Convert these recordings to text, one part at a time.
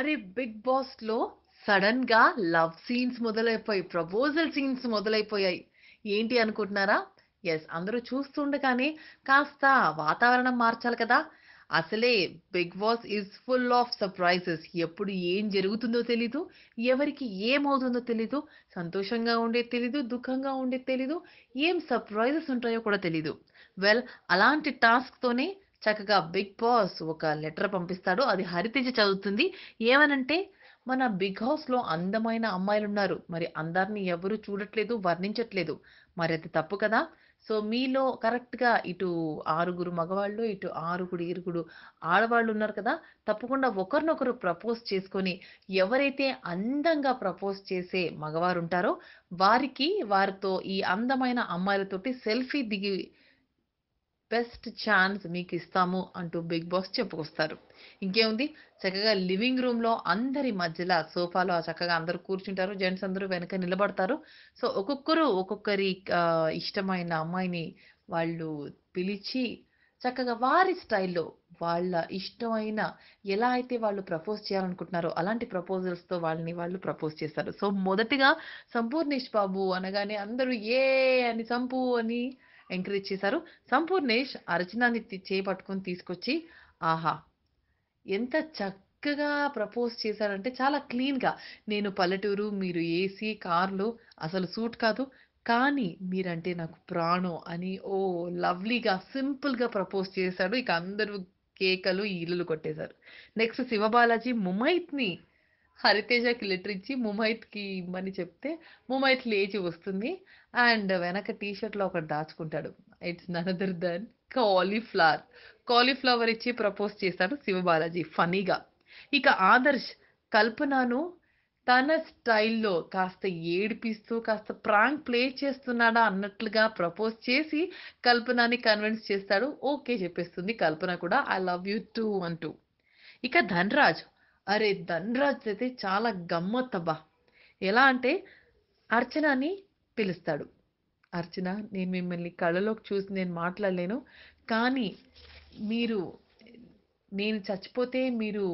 అరే బిగ్ బాస్లో సడన్గా లవ్ సీన్స్ మొదలైపోయి ప్రపోజల్ సీన్స్ మొదలైపోయాయి. ఏంటి అనుకుంటున్నారా? ఎస్ అందరూ చూస్తుండగానే కాస్త వాతావరణం మార్చాలి కదా. అసలే Bigg Boss is full of surprises. ఎప్పుడు ఏం జరుగుతుందో తెలీదు ఎవరికి ఏమవుతుందో తెలీదు సంతోషంగా ఉండేది తెలీదు దుఃఖంగా ఉండేది తెలీదు ఏం సర్ప్రైజెస్ ఉంటాయో కూడా తెలీదు. వెల్ అలాంటి టాస్క్తోనే చక్కగా బిగ్ బాస్ ఒక లెటర్ పంపిస్తాడు. అది హరితేజ చదువుతుంది. ఏమనంటే మన బిగ్ హౌస్లో అందమైన అమ్మాయిలు ఉన్నారు మరి అందరిని ఎవరు చూడట్లేదు వర్ణించట్లేదు. మరి అది తప్పు కదా. సో మీలో కరెక్ట్గా ఇటు ఆరుగురు మగవాళ్ళు ఇటు ఆరుగురు ఇరుగుడు ఆడవాళ్ళు ఉన్నారు కదా. తప్పకుండా ఒకరినొకరు ప్రపోజ్ చేసుకొని ఎవరైతే అందంగా ప్రపోజ్ చేసే మగవారు ఉంటారో వారికి వారితో ఈ అందమైన అమ్మాయిలతోటి సెల్ఫీ దిగి బెస్ట్ ఛాన్స్ మీకు ఇస్తాము అంటూ బిగ్ బాస్ చెప్పుకొస్తారు. ఇంకేముంది? చక్కగా లివింగ్ రూమ్లో అందరి మధ్యలో సోఫాలో చక్కగా అందరూ కూర్చుంటారు. జెంట్స్ అందరూ వెనక నిలబడతారు. సో ఒక్కొక్కరు ఒక్కొక్కరి ఇష్టమైన అమ్మాయిని వాళ్ళు పిలిచి చక్కగా వారి స్టైల్లో వాళ్ళ ఇష్టమైన ఎలా అయితే వాళ్ళు ప్రపోజ్ చేయాలనుకుంటున్నారో అలాంటి ప్రపోజల్స్తో వాళ్ళని వాళ్ళు ప్రపోజ్ చేస్తారు. సో మొదటిగా సంపూర్ణేష్ బాబు అనగానే అందరూ ఏ అని సంపు అని ఎంకరేజ్ చేశారు. సంపూర్ణేష్ అర్చనాని చేపట్టుకొని తీసుకొచ్చి ఆహా ఎంత చక్కగా ప్రపోజ్ చేశారంటే చాలా క్లీన్గా. నేను పల్లెటూరు మీరు ఏసీ కార్లు అసలు సూట్ కాదు. కానీ మీరంటే నాకు ప్రాణం అని ఓ లవ్లీగా సింపుల్గా ప్రపోజ్ చేశాడు. ఇక అందరూ కేకలు ఈలలు కొట్టేశారు. నెక్స్ట్ శివబాలాజీ ముమైత్ని హరితేజకి లెటర్ ఇచ్చి ముమైత్కి ఇమ్మని చెప్తే ముమైత్ లేచి వస్తుంది అండ్ వెనక టీ ఒకటి దాచుకుంటాడు. It's another then cauliflower cauliflower ఇచ్చి ప్రపోజ్ చేస్తాడు శివబాలాజీ ఫనీగా ఇక ఆదర్శ్ కల్పనను తన స్టైల్లో కాస్త ఏడిపిస్తూ కాస్త ప్రాంక్ ప్లే చేస్తున్నాడా అన్నట్లుగా ప్రపోజ్ చేసి కల్పనని కన్విన్స్ చేస్తాడు. ఓకే చెప్పేస్తుంది కల్పన కూడా ఐ లవ్ యూ టూ అంటూ. ఇక ధనరాజ్ అరే ధనరాజ్ అయితే చాలా గమ్మత్తబ్బా. ఎలా అంటే అర్చనని పిలుస్తాడు. అర్చన నేను మిమ్మల్ని కళ్ళలోకి చూసి నేను మాట్లాడలేను కానీ మీరు నేను చచ్చిపోతే మీరు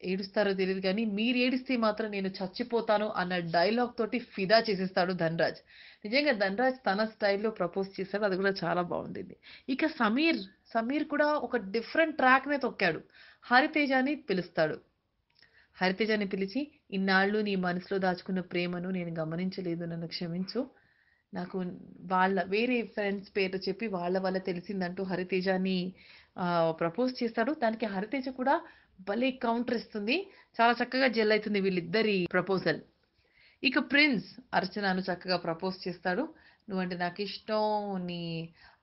ఏడుస్తారో తెలియదు కానీ మీరు ఏడిస్తే మాత్రం నేను చచ్చిపోతాను అన్న డైలాగ్ తోటి ఫిదా చేసేస్తాడు ధనరాజ్. నిజంగా ధనరాజ్ తన స్టైల్లో ప్రపోజ్ చేశాడు అది కూడా చాలా బాగుండింది ఇక సమీర్ సమీర్ కూడా ఒక డిఫరెంట్ ట్రాక్నే తొక్కాడు. హరితేజని పిలుస్తాడు. హరితేజని పిలిచి ఇన్నాళ్ళు నీ మనసులో దాచుకున్న ప్రేమను నేను గమనించలేదు నన్ను క్షమించు. నాకు వాళ్ళ వేరే ఫ్రెండ్స్ పేరు చెప్పి వాళ్ళ వల్ల తెలిసిందంటూ హరితేజని ప్రపోజ్ చేస్తాడు. దానికి హరితేజ కూడా భలే కౌంటర్ ఇస్తుంది. చాలా చక్కగా జెల్ అవుతుంది వీళ్ళిద్దరి ప్రపోజల్ ఇక ప్రిన్స్ అర్చనను చక్కగా ప్రపోజ్ చేస్తాడు. నువ్వంటే నాకు ఇష్టం నీ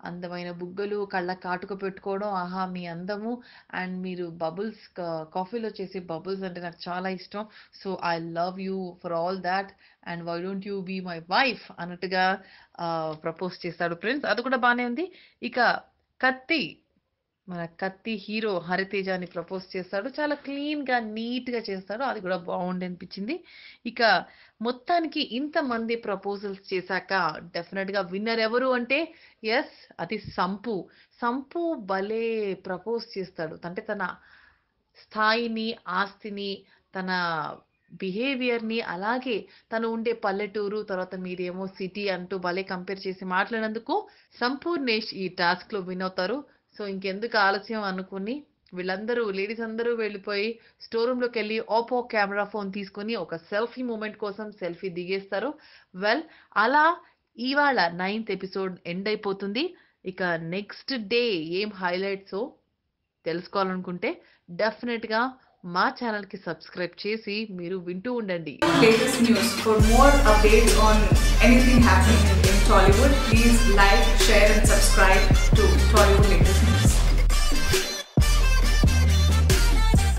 అందమైన బుగ్గలు కళ్ళ కాటుక పెట్టుకోవడం ఆహా మీ అందము. అండ్ మీరు బబుల్స్ కాఫీలో చేసే బబుల్స్ అంటే నాకు చాలా ఇష్టం. So I love you for all that. And why don't you be my wife అన్నట్టుగా ప్రపోజ్ చేస్తాడు ప్రిన్స్. అది కూడా బాగానే ఉంది. ఇక కత్తి మన కత్తి హీరో హరితేజని ప్రపోజ్ చేస్తాడు. చాలా క్లీన్గా నీట్గా చేస్తాడు. అది కూడా బాగుండి అనిపించింది. ఇక మొత్తానికి ఇంతమంది ప్రపోజల్స్ చేశాక డెఫినెట్గా విన్నర్ ఎవరు అంటే ఎస్ అది సంపు. సంపు భలే ప్రపోజ్ చేస్తాడు. అంటే తన స్థాయిని ఆస్తిని తన బిహేవియర్ని అలాగే తను ఉండే పల్లెటూరు తర్వాత మీరేమో సిటీ అంటూ భలే కంపేర్ చేసి మాట్లాడినందుకు సంపూర్ణేష్ ఈ టాస్క్లో విన్ అవుతారు. సో ఇంకెందుకు ఆలస్యం అనుకుని వీళ్ళందరూ లేడీస్ అందరూ వెళ్ళిపోయి స్టోర్ రూమ్లోకి వెళ్ళి ఓపో కెమెరా ఫోన్ తీసుకొని ఒక సెల్ఫీ మూమెంట్ కోసం సెల్ఫీ దిగేస్తారు. వెల్ అలా ఇవాళ నైన్త్ ఎపిసోడ్ ఎండ్ అయిపోతుంది. ఇక నెక్స్ట్ డే ఏం హైలైట్స్ తెలుసుకోవాలనుకుంటే డెఫినెట్గా మా ఛానల్కి సబ్స్క్రైబ్ చేసి మీరు వింటూ ఉండండి. Latest news for more updates on anything happening in Tollywood please like share and subscribe to